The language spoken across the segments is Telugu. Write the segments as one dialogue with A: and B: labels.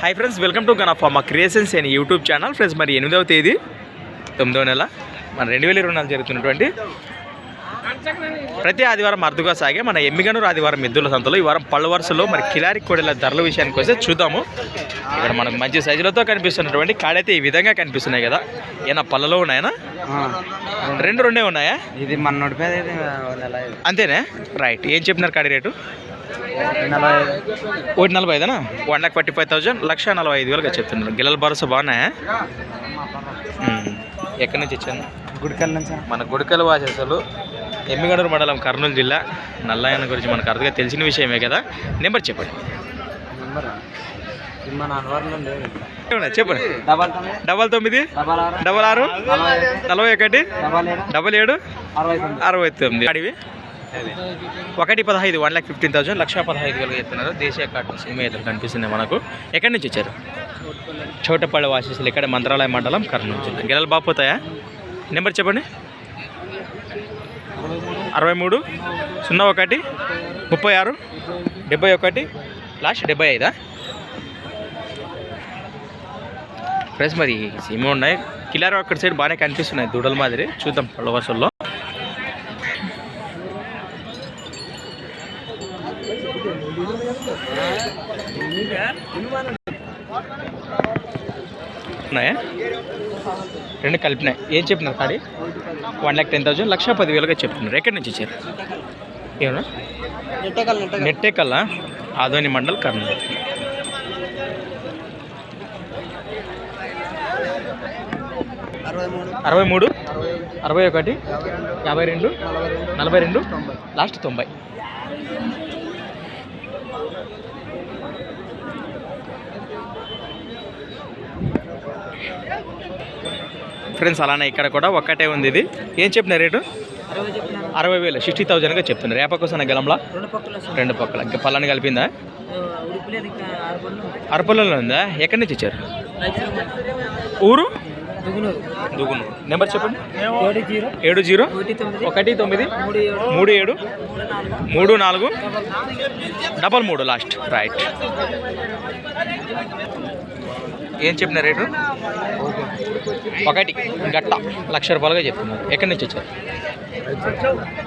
A: Hi friends welcome to gun of మా క్రియేషన్స్ అనే యూట్యూబ్ ఛానల్ ఫ్రెండ్స్ మరి ఎనిమిదవ తేదీ తొమ్మిదవ నెల. మన రెండు వేల ఇరవై నాలుగు జరుగుతున్నటువంటి ప్రతి ఆదివారం అరుదుగా సాగే మన ఎమ్మిగనూరు ఆదివారం ఎద్దుల సంతలో ఈ వారం పళ్ళు వరుసలో మరి కిలారి కోడెల ధరల విషయానికి వస్తే చూద్దాము. ఇక్కడ మనకు మంచి సైజులతో కనిపిస్తున్నటువంటి కాడైతే ఈ విధంగా కనిపిస్తున్నాయి కదా. ఏనా పళ్ళలో ఉన్నాయనా రెండు రెండే ఉన్నాయా?
B: ఇది మన.
A: అంతేనే? రైట్ ఏం చెప్పినారు కాడి రేటు. ఒకటి నలభై ఐదునా? One lakh forty five thousand లక్ష నలభై ఐదు వేలుగా చెప్తున్నారు. గిల్లల భరోసా బాగున్నాయా. ఎక్కడి నుంచి ఇచ్చాను
B: గుడికల్ నుంచి
A: మన గుడికల వాసేసలు ఎమ్మిగడూరు మండలం కర్నూలు జిల్లా. నల్లయ్యన గురించి మనకు అర్థంగా తెలిసిన విషయమే కదా. నెంబర్ చెప్పండి. చెప్పండి.
B: డబల్ తొమ్మిది.
A: డబల్
B: ఆరు. నలభై
A: ఒకటి?
B: డబల్ ఏడు. అరవై తొమ్మిది.
A: అడివి? ఒకటి పదహైదు వన్ ల్యాక్ ఫిఫ్టీన్ థౌసండ్ లక్ష పదహైదు వేలు చెప్తున్నారు. దేశీయ కార్డు సినిమా అయితే కనిపిస్తుంది మనకు. ఎక్కడి నుంచి వచ్చారు? చోటపల్లి వాసిస్తులు ఇక్కడ మంత్రాలయ మండలం కర్నూలు జిల్లా. గెలలు బాపోతాయా నెంబర్ చెప్పండి. అరవై మూడు సున్నా ఒకటి ముప్పై ఆరు డెబ్బై ఒకటి లాస్ట్ డెబ్బై ఐదా? ఫ్రెండ్స్ మరి సినిమా ఉన్నాయి. కిలారో అక్కడ సైడ్ బాగానే కనిపిస్తున్నాయి దూడల మాదిరి. చూద్దాం పళ్ళ వసల్లో ఉన్నాయా? రెండు కలిపినాయి. ఏం చెప్పినారు కాడి వన్ ల్యాక్ టెన్ థౌసండ్ లక్ష పదివేలుగా చెప్తున్నారు. ఎక్కడి నుంచి ఇచ్చారు? ఏమన్నా? నెట్టే కల్లా ఆదోని మండల్ కర్నూలు.
B: అరవై మూడు
A: అరవై ఒకటి యాభై రెండు
B: నలభై రెండు
A: లాస్ట్ తొంభై. ఫ్రెండ్స్ అలానే ఇక్కడ కూడా ఒక్కటే ఉంది ఇది. ఏం చెప్పిన రేటు?
B: అరవై
A: వేలు. సిక్స్టీ థౌజండ్గా చెప్తున్నారు. రేప కోసం గలంలా?
B: రెండు పక్కల
A: ఇంకా పళ్ళని కలిపిందా? అరపల్లలో ఉందా? ఎక్కడి నుంచి ఇచ్చారు? ఊరు?
B: దుగునూరు
A: నెంబర్ చెప్పండి.
B: ఏడు జీరో. ఒకటి తొమ్మిది. మూడు ఏడు.
A: మూడు
B: నాలుగు. డబల్
A: మూడు లాస్ట్. రైట్ ఏం చెప్పిన రేటు? ఒకటి. గట్ట. లక్ష రూపాయలుగా చెప్తున్నారు. ఎక్కడి నుంచి వచ్చారు?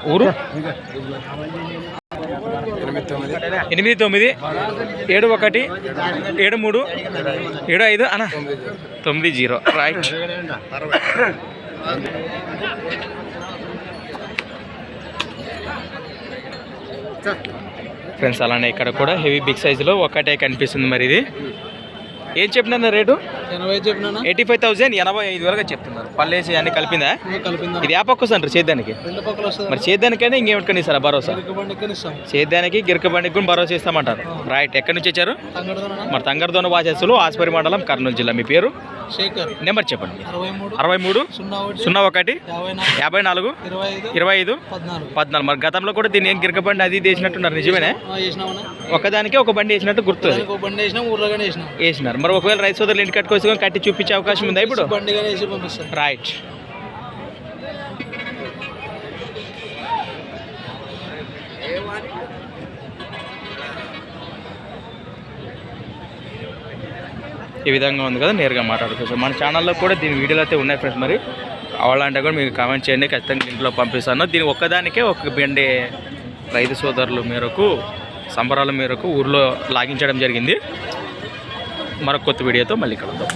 A: ఊరు?
B: ఎనిమిది తొమ్మిది.
A: ఏడు ఒకటి ఏడు మూడు ఏడు ఐదు అన్న. తొమ్మిది జీరో. రైట్ ఫ్రెండ్స్ అలానే ఇక్కడ కూడా హెవీ బిగ్ సైజులో ఒకటే కనిపిస్తుంది మరి ఇది ఏం చెప్పిన రేటు?
B: ఎనభై చెప్పినా
A: ఎయిటీ ఫైవ్ థౌసండ్ ఎనభై ఐదు వరకు చెప్తున్నారు. పల్లేసి అన్ని కలిపిందా?
B: కలిపిందా?
A: ఇది యాపక్క వస్తుంది చేద్దానికి. మరి చేద్దానికైనా ఇంకేమిటికని ఇస్తారా భరోసా? చేద్దానికి గిరక బండికి కూడా భరోసా ఇస్తామంటారు. రైట్ ఎక్కడి నుంచి వచ్చారు? మరి తంగరదోన వాచేసులు ఆస్పరి మండలం కర్నూలు జిల్లా. మీ పేరు? నెంబర్ చెప్పండి.
B: అరవై మూడు సున్నా ఒకటి యాభై నాలుగు ఇరవై ఐదు
A: ఇరవై ఐదు
B: పద్నాలుగు.
A: మరి గతంలో కూడా దీన్ని ఏం గిరక బండి అది వేసినట్టున్నారు నిజమేనా? ఒకదానికి ఒక బండి వేసినట్టు
B: వేసినాం
A: వేసినారు. మరి ఒకవేళ రైతు సోదరులు ఇంటి కట్టుకోవచ్చు కట్టి చూపించే అవకాశం ఉందా ఇప్పుడు? రైట్ ఈ విధంగా ఉంది కదా నేరుగా మాట్లాడుకోవచ్చు. మన ఛానల్లో కూడా దీని వీడియోలు అయితే ఉన్నాయి ఫ్రెండ్స్ మరి. కావాలంటే కూడా మీరు కామెంట్ చేయండి ఖచ్చితంగా ఇంట్లో పంపిస్తాను. దీని ఒక్కదానికే ఒక బెండే రైతు సోదరుల మేరకు సంబరాల మేరకు ఊర్లో లాగించడం జరిగింది. మరొక కొత్త వీడియోతో మళ్ళీ కలుద్దాం.